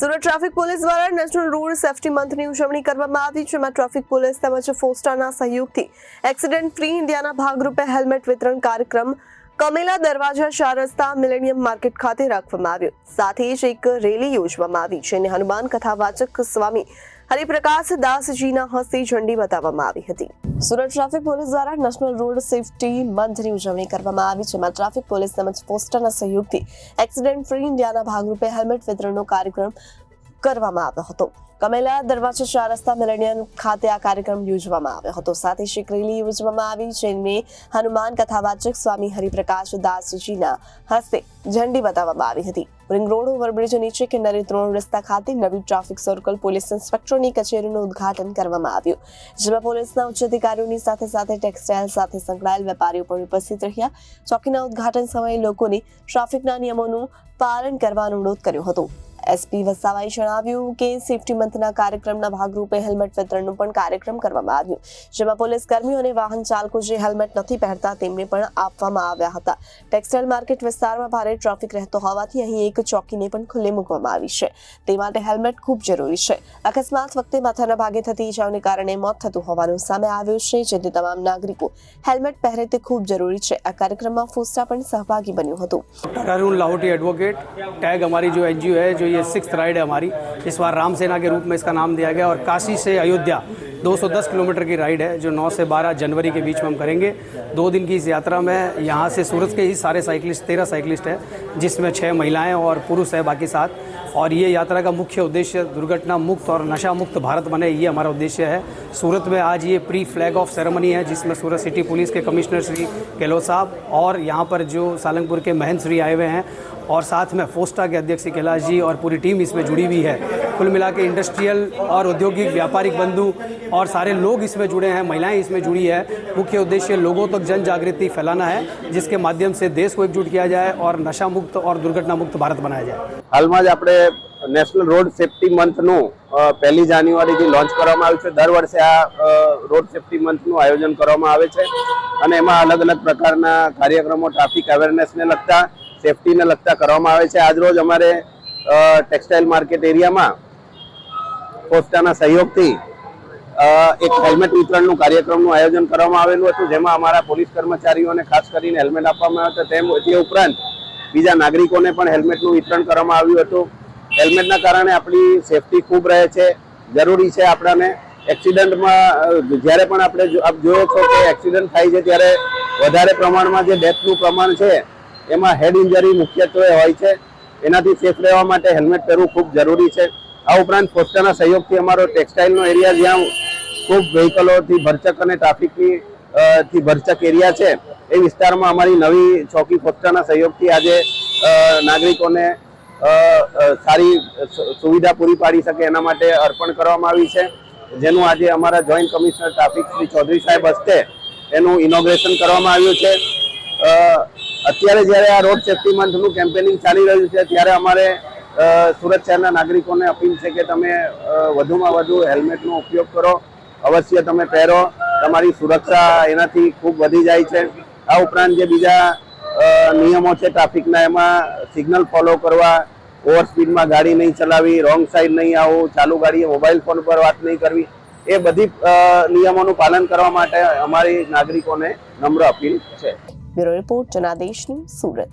Surat traffic police દ્વારા national road safety મંથની ઉજવણી કરવામાં આવી જેમાં ટ્રાફિક પોલીસ તેમજ ફોસ્ટાના સહયોગથી એક્સિડન્ટ ફ્રી ઇન્ડિયાના ભાગરૂપે હેલ્મેટ વિતરણ કાર્યક્રમ કમેલા દરવાજા, ચાર રસ્તા, મિલેનિયમ માર્કેટ ખાતે રાખવામાં આવ્યો. સાથે જ એક રેલી યોજવામાં આવી જેને હનુમાન કથાવાચક સ્વામી હરિપ્રકાશ દાસજીના હસ્તે ઝંડી બતાવવામાં આવી હતી. સુરત ટ્રાફિક પોલીસ દ્વારા નેશનલ રોડ સેફટી મંથની ઉજવણી કરવામાં આવી, જેમાં ટ્રાફિક પોલીસ તેમજ પોસ્ટરના સહયોગથી એક્સિડન્ટ ફ્રી ઇન્ડિયાના ભાગરૂપે હેલ્મેટ વિતરણનો કાર્યક્રમ કરવામાં આવ્યો હતો. કમેલા દરવાજા ચાર રસ્તા મિલેનિયમ ખાતે આ કાર્યક્રમ યોજવામાં આવ્યો હતો. સાથે જ રેલી યોજવામાં આવી, જેને હનુમાન કથાવાચક સ્વામી હરિપ્રકાશ દાસજીના હસ્તે ઝંડી બતાવવામાં આવી હતી. રિંગ રોડ ઓવરબ્રિજ નીચે કિન્નરી ત્રણ રસ્તા ખાતે નવી ટ્રાફિક સર્કલ પોલીસ ઇન્સ્પેક્ટરની કચેરીનું ઉદઘાટન કરવામાં આવ્યું. જેમાં પોલીસના ઉચ્ચ અધિકારીઓની સાથે સાથે ટેક્સટાઇલ સાથે સંકળાયેલ વેપારીઓ પણ ઉપસ્થિત રહ્યા. ચોકીના ઉદ્ઘાટન સમયે લોકોને ટ્રાફિકના નિયમોનું પાલન કરવા અનુરોધ કર્યો હતો. એસપી વસાવાએ જણાવ્યું કે સેફટી મંથના કાર્યક્રમના ભાગરૂપે હેલ્મેટ વિતરણનો પણ કાર્યક્રમ કરવામાં આવ્યો. જેમાં પોલીસ કર્મીઓ અને વાહન ચાલકો જે હેલ્મેટ નથી પહેરતા તેમને પણ આપવામાં આવ્યા હતા. ટેક્સટાઇલ માર્કેટ વિસ્તારમાં ભારે ટ્રાફિક રહેતો હોવાથી અહીં એક ચોકીને પણ ખુલ્લી મૂકવામાં આવી છે. તે માટે હેલ્મેટ ખૂબ જરૂરી છે. અકસ્માત વખતે માથાના ભાગે થતી ઈજાઓને કારણે મોત થતું હોવાનું સામે આવ્યું છે, જેથી તમામ નાગરિકો હેલ્મેટ પહેરે તે ખૂબ જરૂરી છે. આ કાર્યક્રમમાં ફોસ્ટા પણ સહભાગી બન્યું હતું. ये सिक्स राइड है हमारी इस बार राम सेना के रूप में इसका नाम दिया गया और काशी से अयोध्या 210 किलोमीटर की राइड है, जो 9 से 12 जनवरी के बीच में हम करेंगे। दो दिन की इस यात्रा में यहाँ से सूरत के ही सारे साइकिलिस्ट, तेरह साइकिलिस्ट हैं, जिसमें छः महिलाएँ और पुरुष है बाकी सात। और ये यात्रा का मुख्य उद्देश्य दुर्घटना मुक्त और नशा मुक्त भारत बने, ये हमारा उद्देश्य है। सूरत में आज ये प्री फ्लैग ऑफ़ सेरेमनी है, जिसमें सूरत सिटी पुलिस के कमिश्नर श्री गहलोत साहब और यहाँ पर जो सालंगपुर के महंत श्री आए हुए हैं। और साथ में फोस्टा के अध्यक्ष कैलाश जी और पूरी टीम इसमें जुड़ी हुई है। कुल मिला के इंडस्ट्रियल और औद्योगिक व्यापारिक बंधु और सारे लोग इसमें जुड़े हैं महिलाएं इसमें जुड़ी है मुख्य उद्देश्य लोगों तक जन जागृति फैलाना है जिसके माध्यम से देश को एकजुट किया जाए और नशा मुक्त और दुर्घटना मुक्त भारत बनाया जाए હાલમાં જ આપણે નેશનલ રોડ સેફટી મંથનું અ, પહેલી જાન્યુઆરીથી લોન્ચ કરવામાં આવ્યું છે દર વર્ષે આ અ, રોડ સેફટી મંથનું આયોજન કરવામાં આવે છે અને એમાં અલગ અલગ પ્રકારના કાર્યક્રમો ટ્રાફિક અવેરનેસને લગતા સેફટીને લગતા કરવામાં આવે છે આજરોજ અમારે અ, ટેક્સટાઇલ માર્કેટ એરિયામાં પોસ્ટાના સહયોગથી એક હેલ્મેટ વિતરણનું કાર્યક્રમનું આયોજન કરવામાં આવેલું હતું, જેમાં અમારા પોલીસ કર્મચારીઓને ખાસ કરીને હેલ્મેટ આપવામાં આવ્યું તેમ, તે ઉપરાંત બીજા નાગરિકોને પણ હેલ્મેટનું વિતરણ કરવામાં આવ્યું હતું. હેલ્મેટના કારણે આપણી સેફટી ખૂબ રહે છે. જરૂરી છે આપણાને એક્સિડન્ટમાં જ્યારે પણ આપણે આપ જોયો છો કે એક્સિડન્ટ થાય છે, ત્યારે વધારે પ્રમાણમાં જે ડેથનું પ્રમાણ છે, એમાં હેડ ઇન્જરી મુખ્યત્વે હોય છે. એનાથી સેફ રહેવા માટે હેલ્મેટ પહેરવું ખૂબ જરૂરી છે. આ ઉપરાંત પોસ્ટાના સહયોગથી અમારો ટેક્સટાઇલનો એરિયા જ્યાં ખૂબ વ્હીકલોથી ભરચક અને ટ્રાફિકની થી ભરચક એરિયા છે, એ વિસ્તારમાં અમારી નવી ચોકી પોસ્ટાના સહયોગથી આજે નાગરિકોને સારી સુવિધા પૂરી પાડી શકે એના માટે અર્પણ કરવામાં આવી છે. જેનું આજે અમારા joint commissioner traffic Shri Chaudhary સાહેબ હસ્તે એનું ઇનોગ્રેશન કરવામાં આવ્યું છે. અત્યારે જ્યારે આ રોડ સેફ્ટી મંથનું કેમ્પેનિંગ ચાલી રહ્યું છે, ત્યારે અમારે સુરત શહેરના નાગરિકોને અપીલ છે કે તમે વધુમાં વધુ હેલ્મેટનો ઉપયોગ કરો. અવશ્ય તમે પહેરો. તમારી સુરક્ષા એનાથી ખૂબ વધી જાય છે. આ ઉપરાંત જે બીજા નિયમો છે ટ્રાફિકના, એમાં સિગ્નલ ફોલો કરવા, ઓવર સ્પીડમાં ગાડી નહીં ચલાવી, રોંગ સાઈડ નહીં આવવું ચાલુ ગાડીએ મોબાઈલ ફોન પર વાત નહીં કરવી. એ બધી નિયમોનું પાલન કરવા માટે અમારી નાગરિકોને નમ્ર અપીલ છે. Bureau report, Janadesh Surat.